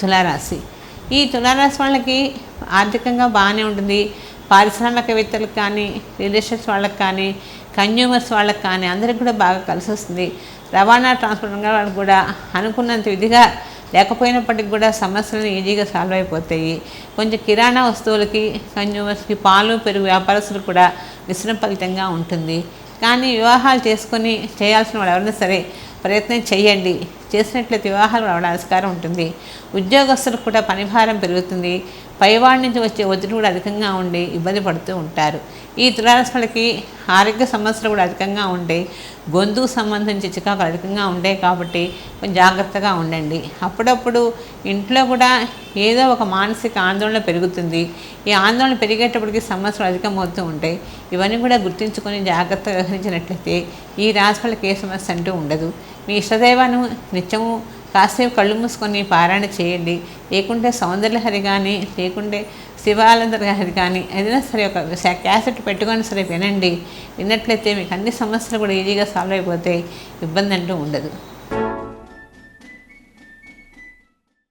తులారాశి. ఈ తులారాశి వాళ్ళకి ఆర్థికంగా బాగానే ఉంటుంది. పారిశ్రామికవేత్తలకు కానీ రిలేషన్స్ వాళ్ళకి కానీ కన్యూమర్స్ వాళ్ళకి కానీ అందరికి కూడా బాగా కలిసి వస్తుంది. రవాణా ట్రాన్స్పోర్ట్ వాళ్ళకి కూడా అనుకున్నంత విధిగా లేకపోయినప్పటికి కూడా సమస్యలు ఈజీగా సాల్వ్ అయిపోతాయి. కొంచెం కిరాణా వస్తువులకి కన్జ్యూమర్స్కి పాలు పెరుగు వ్యాపారస్తులకు కూడా మిశ్రమ ఫలితంగా ఉంటుంది. కానీ వివాహాలు చేసుకొని చేయాల్సిన వాళ్ళు ఎవరైనా సరే ప్రయత్నం చేయండి. చేసినట్లయితే వివాహాలు రావడం ఆస్కారం ఉంటుంది. ఉద్యోగస్తులకు కూడా పనిభారం పెరుగుతుంది. పైవాడి నుంచి వచ్చే ఒత్తిడి కూడా అధికంగా ఉండి ఇబ్బంది పడుతూ ఉంటారు. ఈ తులారాశులకి ఆరోగ్య సమస్యలు కూడా అధికంగా ఉంటాయి గొంతుకు సంబంధించి చికాకులు అధికంగా ఉంటాయి కాబట్టి కొంచెం జాగ్రత్తగా ఉండండి. అప్పుడప్పుడు ఇంట్లో కూడా ఏదో ఒక మానసిక ఆందోళన పెరుగుతుంది. ఈ ఆందోళన పెరిగేటప్పటికి సమస్యలు అధికమవుతూ ఉంటాయి. ఇవన్నీ కూడా గుర్తించుకొని జాగ్రత్తగా వ్యవహరించినట్లయితే ఈ రాశి ఏ సమస్య అంటూ ఉండదు. మీ ఇష్టదేవాను నిత్యము కాసేపు కళ్ళు మూసుకొని పారాయణ చేయండి. లేకుంటే సౌందర్యహరి కానీ లేకుంటే శివాలందరి హరి కానీ ఏదైనా సరే ఒక క్యాసెట్ పెట్టుకొని సరే వినండి. విన్నట్లయితే మీకు అన్ని సమస్యలు కూడా ఈజీగా సాల్వ్ అయిపోతాయి. ఇబ్బంది అంటూ ఉండదు.